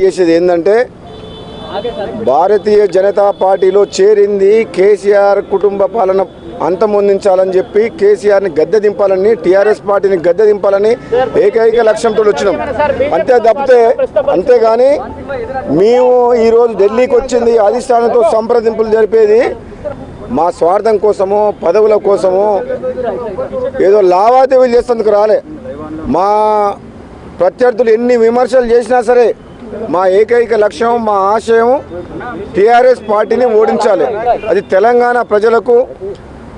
చేసేది ఏంటంటే భారతీయ జనతా పార్టీలో చేరింది కేసీఆర్ కుటుంబ పాలన అంతమొందించాలని చెప్పి కేసీఆర్ని గద్దె దింపాలని టీఆర్ఎస్ పార్టీని గద్దె దింపాలని ఏకైక లక్ష్యంతో వచ్చినాం. అంతే తప్పితే అంతేగాని మేము ఈరోజు ఢిల్లీకి వచ్చింది అధిష్టానంతో సంప్రదింపులు జరిపేది మా స్వార్థం కోసము పదవుల కోసము ఏదో లావాదేవీలు చేసేందుకు రాలే. మా ప్రత్యర్థులు ఎన్ని విమర్శలు చేసినా సరే మా ఏకైక లక్ష్యం మా ఆశయం టీఆర్ఎస్ పార్టీని ఓడించాలి. అది తెలంగాణ ప్రజలకు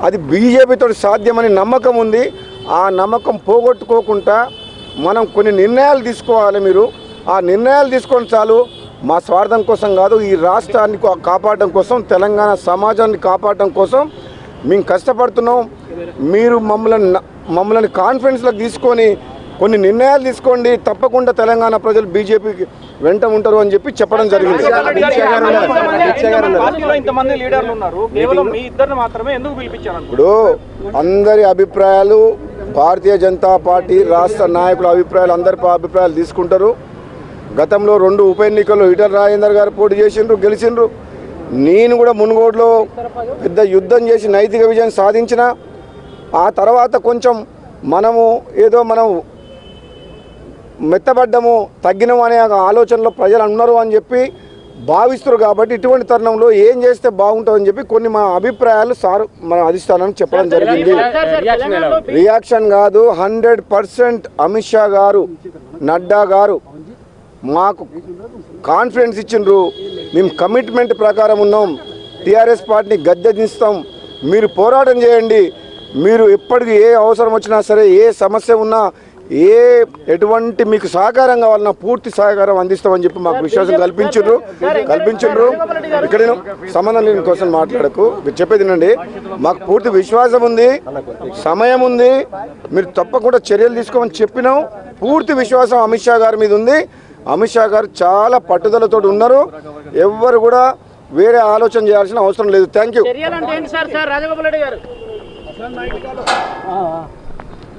అది బీజేపీతో సాధ్యమని నమ్మకం ఉంది. ఆ నమ్మకం పోగొట్టుకోకుండా మనం కొన్ని నిర్ణయాలు తీసుకోవాలి మీరు. ఆ నిర్ణయాలు తీసుకొని చాలు. మా స్వార్థం కోసం కాదు ఈ రాష్ట్రాన్ని కాపాడడం కోసం తెలంగాణ సమాజాన్ని కాపాడడం కోసం మేము కష్టపడుతున్నాం. మీరు మమ్మల్ని మమ్మల్ని కాన్ఫిడెన్స్లోకి తీసుకొని కొన్ని నిర్ణయాలు తీసుకోండి తప్పకుండా తెలంగాణ ప్రజలు బీజేపీకి వెంట ఉంటారు అని చెప్పి చెప్పడం జరిగింది. ఇప్పుడు అందరి అభిప్రాయాలు భారతీయ జనతా పార్టీ రాష్ట్ర నాయకుల అభిప్రాయాలు అందరి అభిప్రాయాలు తీసుకుంటారు. గతంలో రెండు ఉప ఎన్నికల్లో ఈటల రాజేందర్ గారు పోటీ చేసిండ్రు గెలిచిండ్రు. నేను కూడా మునుగోడులో పెద్ద యుద్ధం చేసి నైతిక విజయం సాధించిన. ఆ తర్వాత కొంచెం మనము ఏదో మనం మెత్తబడ్డము తగ్గినము అనే ఆలోచనలో ప్రజలు ఉన్నారు అని చెప్పి భావిస్తారు కాబట్టి ఇటువంటి తరుణంలో ఏం చేస్తే బాగుంటుందని చెప్పి కొన్ని మా అభిప్రాయాలు సార్ మన అధిష్టానానికి చెప్పడం జరిగింది. రియాక్షన్ కాదు హండ్రెడ్ పర్సెంట్ అమిత్ షా గారు నడ్డా గారు మాకు కాన్ఫిడెన్స్ ఇచ్చిండ్రు. మేము కమిట్మెంట్ ప్రకారం ఉన్నాం. టీఆర్ఎస్ పార్టీని గద్దె దిస్తాం మీరు పోరాటం చేయండి. మీరు ఎప్పటికి ఏ అవసరం వచ్చినా సరే ఏ సమస్య ఉన్నా ఏ ఎటువంటి మీకు సహకారం కావాలన్నా పూర్తి సహకారం అందిస్తామని చెప్పి మాకు విశ్వాసం కల్పించిండ్రు కల్పించిండ్రు ఇక్కడ నేను సంబంధం లేని కోసం మాట్లాడకు. మీరు చెప్పేది వినండి. మాకు పూర్తి విశ్వాసం ఉంది సమయం ఉంది. మీరు తప్పకుండా చర్యలు తీసుకోమని చెప్పినాం. పూర్తి విశ్వాసం అమిత్ షా గారి మీద ఉంది. అమిత్ షా గారు చాలా పట్టుదలతో ఉన్నారు. ఎవ్వరు కూడా వేరే ఆలోచన చేయాల్సిన అవసరం లేదు. థ్యాంక్ యూ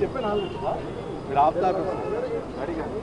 చెప్పాను ఆల్రెడీ ఇక్కడ ఆపుతా అడిగాను.